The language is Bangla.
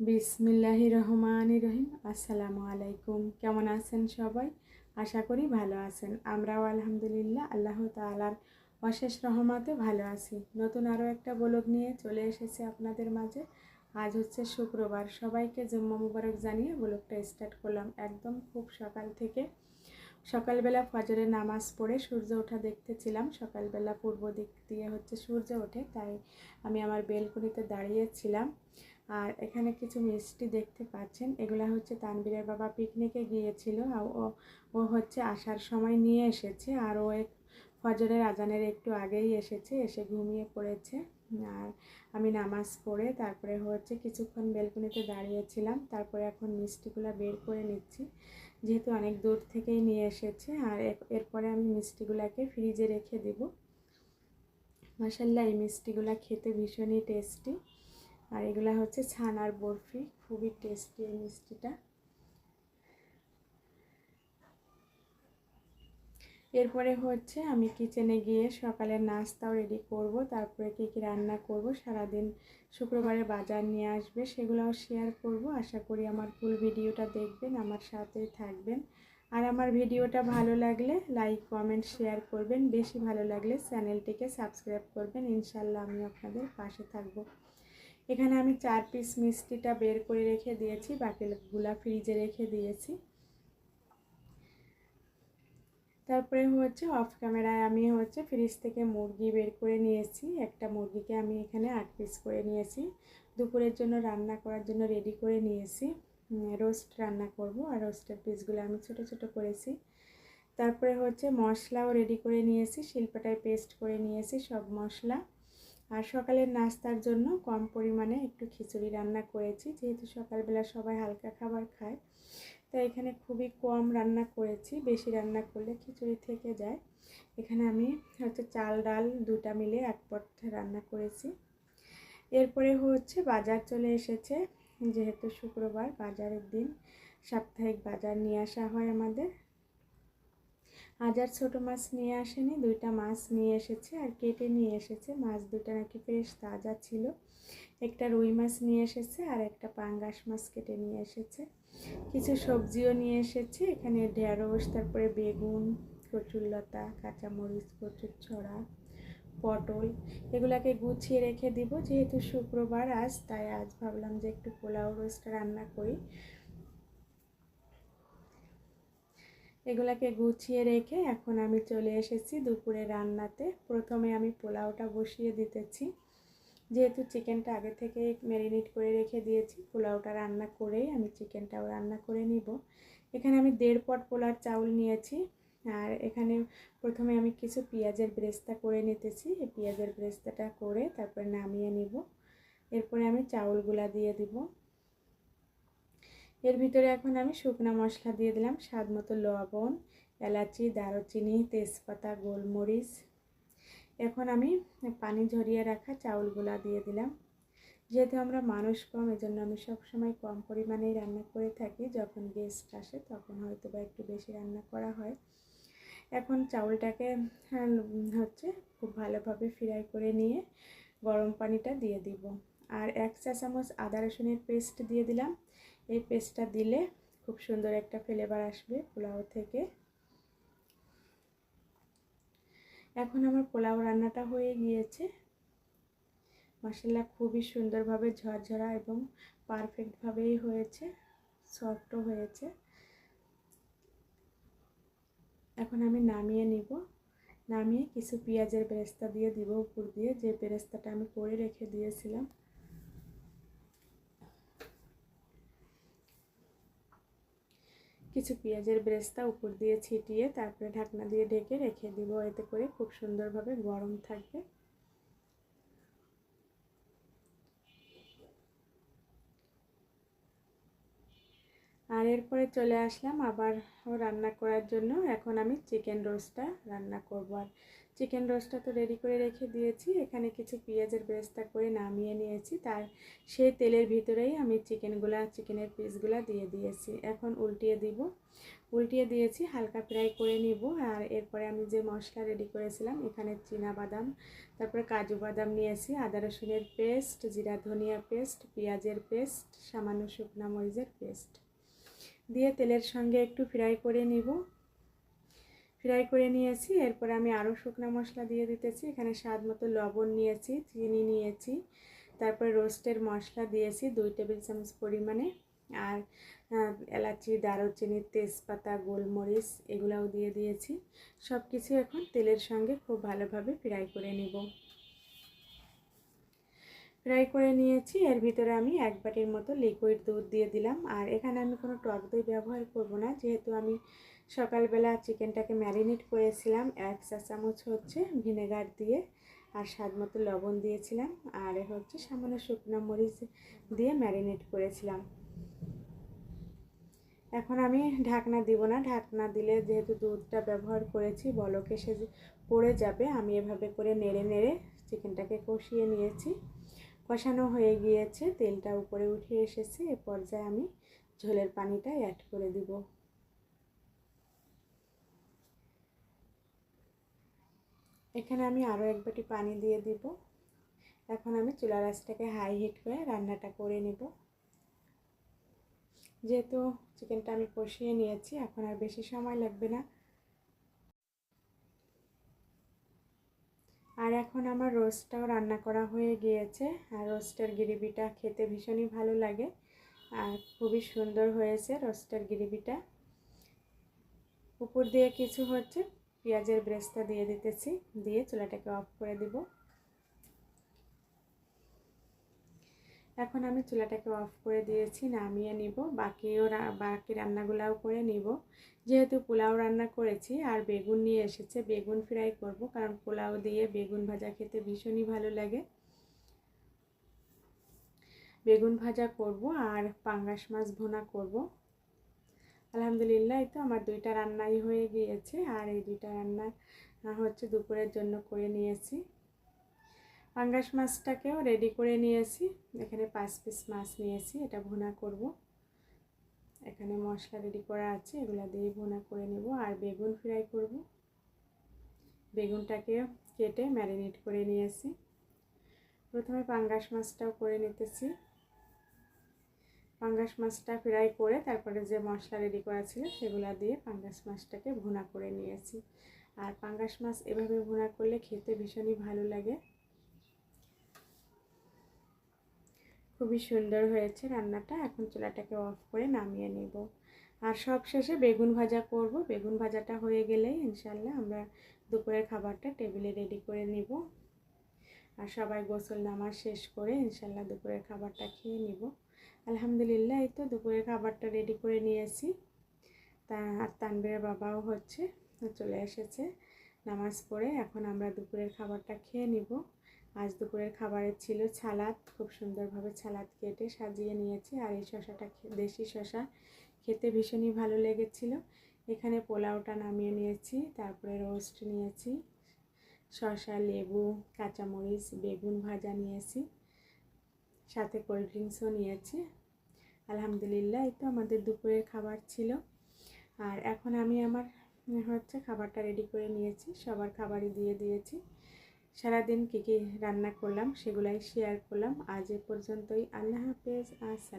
বিসমিল্লাহি রহমান রহিম আসসালামু আলাইকুম কেমন আছেন সবাই? আশা করি ভালো আছেন। আমরাও আলহামদুলিল্লাহ আল্লাহ তালার অশেষ রহমাতে ভালো আছি। নতুন আরও একটা ব্লগ নিয়ে চলে এসেছে আপনাদের মাঝে। আজ হচ্ছে শুক্রবার। সবাইকে জুম্মা মুবারক জানিয়ে ব্লগটা স্টার্ট করলাম। একদম খুব সকাল থেকে। সকালবেলা ফজরে নামাজ পড়ে সূর্য ওঠা দেখতেছিলাম। সকালবেলা পূর্ব দিক দিয়ে হচ্ছে সূর্য ওঠে, তাই আমি আমার বেলকনিতে দাঁড়িয়েছিলাম। আর এখানে কিছু মিষ্টি দেখতে পাচ্ছেন। এগুলা হচ্ছে তানবীরের বাবা পিকনিকে গিয়েছিল। আর ও ও হচ্ছে আসার সময় নিয়ে এসেছে। আর ও এক, ফজরের আজানের একটু আগেই এসেছে, এসে ঘুমিয়ে পড়েছে। আর আমি নামাজ পড়ে তারপরে হচ্ছে কিছুক্ষণ বেলকনিতে দাঁড়িয়েছিলাম। তারপরে এখন মিষ্টিগুলো বের করে নিচ্ছি। যেহেতু অনেক দূর থেকেই নিয়ে এসেছে, আর এরপরে আমি মিষ্টিগুলোকে ফ্রিজে রেখে দেব। মাসাল্লাহ এই মিষ্টিগুলো খেতে ভীষণই টেস্টি। আর এগুলা হচ্ছে ছানার বরফি, খুবই টেস্টি এই মিষ্টিটা। এরপরে হচ্ছে আমি কিচেনে গিয়ে সকালের নাস্তাও রেডি করব, তারপরে কী কী রান্না করব, সারাদিন শুক্রবারে বাজার নিয়ে আসবে, সেগুলোও শেয়ার করব। আশা করি আমার ফুল ভিডিওটা দেখবেন, আমার সাথেই থাকবেন। আর আমার ভিডিওটা ভালো লাগলে লাইক কমেন্ট শেয়ার করবেন। বেশি ভালো লাগলে চ্যানেলটিকে সাবস্ক্রাইব করবেন। ইনশাল্লাহ আমি আপনাদের পাশে থাকব। এখানে আমি চার পিস মিষ্টিটা বের করে রেখে দিয়েছি, বাকিগুলা ফ্রিজে রেখে দিয়েছি। তারপরে হচ্ছে অফ ক্যামেরায় আমি হচ্ছে ফ্রিজ থেকে মুরগি বের করে নিয়েছি। একটা মুরগিকে আমি এখানে আট পিস করে নিয়েছি। দুপুরের জন্য রান্না করার জন্য রেডি করে নিয়েছি। রোস্ট রান্না করব আর রোস্টের পিসগুলো আমি ছোট ছোট করেছি। তারপরে হচ্ছে মশলাও রেডি করে নিয়েছি, শিল্পটায় পেস্ট করে নিয়েছি সব মশলা। আর সকালের নাস্তার জন্য কম পরিমাণে একটু খিচুড়ি রান্না করেছি, যেহেতু সকালবেলা সবাই হালকা খাবার খায়। তাই এখানে খুবই কম রান্না করেছি, বেশি রান্না করলে খিচুড়ি থেকে যায়। এখানে আমি হচ্ছে চাল, ডাল দুটা মিলে এক পট রান্না করেছি। এরপরে হচ্ছে বাজার চলে এসেছে, যেহেতু শুক্রবার বাজারের দিন, সাপ্তাহিক বাজার নিয়ে আসা হয় আমাদের। আজ আর ছোটো মাছ নিয়ে আসেনি, দুইটা মাছ নিয়ে এসেছে আর কেটে নিয়ে এসেছে। মাছ দুটা নাকি ফ্রেশ তাজা ছিল। একটা রুই মাছ নিয়ে এসেছে আর একটা পাঙ্গাস মাছ কেটে নিয়ে এসেছে। কিছু সবজিও নিয়ে এসেছে, এখানে ঢেঁড়স, তারপরে বেগুন কচুরলতা কাঁচামরিচ, কচুর ছড়া, পটল, এগুলাকে গুছিয়ে রেখে দিব। যেহেতু শুক্রবার আজ, তাই আজ ভাবলাম যে একটু পোলাও রোস্ট রান্না করি। এগুলাকে গুছিয়ে রেখে এখন আমি চলে এসেছি দুপুরে রান্নাতে। প্রথমে আমি পোলাওটা বসিয়ে দিতেছি। যেহেতু চিকেনটা আগে থেকে ম্যারিনেট করে রেখে দিয়েছি, পোলাওটা রান্না করেই আমি চিকেনটাও রান্না করে নিব। এখানে আমি দেড় পট পোলার চাউল নিয়েছি আর এখানে প্রথমে আমি কিছু পেঁয়াজের ব্রেস্তা করে নিতেছি। এই পেঁয়াজের ব্রেস্তাটা করে তারপরে নামিয়ে নিব। এরপরে আমি চাউলগুলা দিয়ে দিব। এর ভিতরে এখন আমি শুকনো মশলা দিয়ে দিলাম স্বাদ মতো লবণ, এলাচি, দারুচিনি, তেজপাতা, গোলমরিচ। এখন আমি পানি ঝরিয়ে রাখা চাউলগুলা দিয়ে দিলাম। যেহেতু আমরা মানুষ কম, এজন্য আমি সবসময় কম পরিমাণেই রান্না করে থাকি। যখন গেস্ট আসে, তখন হয়তো বা একটু বেশি রান্না করা হয়। এখন চাউলটাকে হচ্ছে খুব ভালোভাবে ফ্রাই করে নিয়ে গরম পানিটা দিয়ে দিব। আর এক চা চামচ আদা রসুনের পেস্ট দিয়ে দিলাম। এই পেস্টটা দিলে খুব সুন্দর একটা ফ্লেভার আসবে পোলাও থেকে। এখন আমার পোলাও রান্নাটা হয়ে গিয়েছে। মশলা খুবই সুন্দরভাবে ঝরঝরা এবং পারফেক্টভাবেই হয়েছে সফটও হয়েছে। এখন আমি নামিয়ে নিব। নামিয়ে কিছু পেঁয়াজের বেরেস্তা দিয়ে দিব উপর দিয়ে। যে বেরেস্তাটা আমি করে রেখে দিয়েছিলাম কিছু পেঁয়াজের ব্রেস্তা উপর দিয়ে ছিটিয়ে তারপরে ঢাকনা দিয়ে ঢেকে রেখে দিব। এতে করে খুব সুন্দরভাবে গরম থাকবে। আর এরপরে চলে আসলাম আবার রান্না করার জন্য। এখন আমি চিকেন রোস্টটা রান্না করব। আর চিকেন রোস্টটা তো রেডি করে রেখে দিয়েছি। এখানে কিছু পেঁয়াজের বেরেস্তা করে নামিয়ে নিয়েছি। তার সেই তেলের ভিতরেই আমি চিকেনগুলা, চিকেনের পিসগুলা দিয়ে দিয়েছি। এখন উল্টিয়ে দিব। উল্টিয়ে দিয়েছি, হালকা ফ্রাই করে নিব। আর এরপরে আমি যে মশলা রেডি করেছিলাম, এখানে বাদাম, তারপরে কাজু বাদাম নিয়েছি, আদা রসুনের পেস্ট জিরা ধনিয়া পেস্ট পেঁয়াজের পেস্ট সামান্য শুকনা মরিচের পেস্ট দিয়ে তেলের সঙ্গে একটু ফ্রাই করে নিব। ফ্রাই করে নিয়েছি। এরপরে আমি আরও শুকনো মশলা দিয়ে দিতেছি। এখানে স্বাদ মতো লবণ নিয়েছি, চিনি নিয়েছি। তারপরে রোস্টের মশলা দিয়েছি দুই টেবিল চামচ পরিমাণে। আর এলাচি, দারুচিনি, তেজপাতা, গোলমরিচ এগুলাও দিয়ে দিয়েছি। সব কিছু এখন তেলের সঙ্গে খুব ভালোভাবে ফ্রাই করে নিব। ফ্রাই করে নিয়েছি। এর ভিতরে আমি এক বাটির মতো লিকুইড দুধ দিয়ে দিলাম। আর এখানে আমি কোনো টক দই ব্যবহার করব না। যেহেতু আমি সকালবেলা চিকেনটাকে ম্যারিনেট করেছিলাম, এক চা চামচ হচ্ছে ভিনেগার দিয়ে আর স্বাদ মতো লবণ দিয়েছিলাম আর হচ্ছে সামান্য শুকনো মরিচ দিয়ে ম্যারিনেট করেছিলাম। এখন আমি ঢাকনা দিব না, ঢাকনা দিলে যেহেতু দুধটা ব্যবহার করেছি, বলকে সে পড়ে যাবে, আমি এভাবে করে নেড়ে নেড়ে চিকেনটাকে কষিয়ে নিয়েছি। কষানো হয়ে গিয়েছে, তেলটা উপরে উঠে এসেছে, এ পর্যায়ে আমি ঝোলের পানিটা অ্যাড করে দিব। এখানে আমি আরও এক বাটি পানি দিয়ে দিব। এখন আমি চুলা রাসটাকে হাই হিট করে রান্নাটা করে নেব। যেহেতু চিকেনটা আমি কষিয়ে নিয়েছি, এখন আর বেশি সময় লাগবে না। আর এখন আমার রোস্টটাও রান্না করা হয়ে গিয়েছে, আর রোস্টের গ্রেভিটা খেতে ভীষণই ভালো লাগে। আর খুবই সুন্দর হয়েছে রোস্টের গ্রেভিটা। উপর দিয়ে কিছু হচ্ছে পেঁয়াজের ব্রেস্তা দিয়ে দিতেছি, দিয়ে চুলাটাকে অফ করে দিব। এখন আমি চুলাটাকে অফ করে দিয়েছি, নামিয়ে নিব, বাকিও বাকি রান্নাগুলাও করে নিব। যেহেতু পোলাও রান্না করেছি, আর বেগুন নিয়ে এসেছে, বেগুন ফ্রাই করব, কারণ পোলাও দিয়ে বেগুন ভাজা খেতে ভীষণই ভালো লাগে। বেগুন ভাজা করব, আর পাঙ্গাস মাছ ভোনা করব। আলহামদুলিল্লাহ তো আমার দুইটা রান্নাই হয়ে গিয়েছে। আর এই দুইটা রান্না হচ্ছে দুপুরের জন্য করে নিয়েছি। পাঙ্গাস মাছটাকেও রেডি করে নিয়েছি। এখানে পাঁচ পিস মাছ নিয়েছি, এটা ভুনা করব। এখানে মশলা রেডি করা আছে, এগুলো দিয়ে ভুনা করে নেব। আর বেগুন ফ্রাই করব। বেগুনটাকে কেটে ম্যারিনেট করে নিয়েছি। প্রথমে পাঙ্গাস মাছটাও করে নিতেছি। পাঙ্গাস মাছটা ফ্রাই করে তারপরে যে মশলা রেডি করা ছিল সেগুলো দিয়ে পাঙ্গাস মাছটাকে ভুনা করে নিয়েছি। আর পাঙ্গাস মাছ এভাবে ভুনা করলে খেতে ভীষণই ভালো লাগে। খুবই সুন্দর হয়েছে রান্নাটা। এখন চুলাটাকে অফ করে নামিয়ে নেব। আর সব শেষে বেগুন ভাজা করব। বেগুন ভাজাটা হয়ে গেলেই ইনশাল্লাহ আমরা দুপুরের খাবারটা টেবিলে রেডি করে নিব। আর সবাই গোসল নামাজ শেষ করে ইনশাল্লাহ দুপুরের খাবারটা খেয়ে নিব। আলহামদুলিল্লাহ, এই তো দুপুরের খাবারটা রেডি করে নিয়েছি। তা আর তানবীরের বাবাও হচ্ছে চলে এসেছে নামাজ পড়ে। এখন আমরা দুপুরের খাবারটা খেয়ে নিব। আজ দুপুরের খাবারে ছিল ছালাদ, খুব সুন্দরভাবে ছালাদ কেটে সাজিয়ে নিয়েছি। আর এই শশাটা দেশি শশা খেতে ভীষণই ভালো লেগেছিল। এখানে পোলাওটা নামিয়ে নিয়েছি, তারপরে রোস্ট নিয়েছি শশা লেবু, কাঁচামরিচ, বেগুন ভাজা নিয়েছি। সাথে কোল্ড ড্রিঙ্কসও নিয়েছি। আলহামদুলিল্লাহ, এই তো আমাদের দুপুরের খাবার ছিল। আর এখন আমি আমার হচ্ছে খাবারটা রেডি করে নিয়েছি, সবার খাবারই দিয়ে দিয়েছি। সারাদিন কী কী রান্না করলাম সেগুলাই শেয়ার করলাম। আজ এ পর্যন্তই, আল্লাহ হাফেজ, আসসালাম।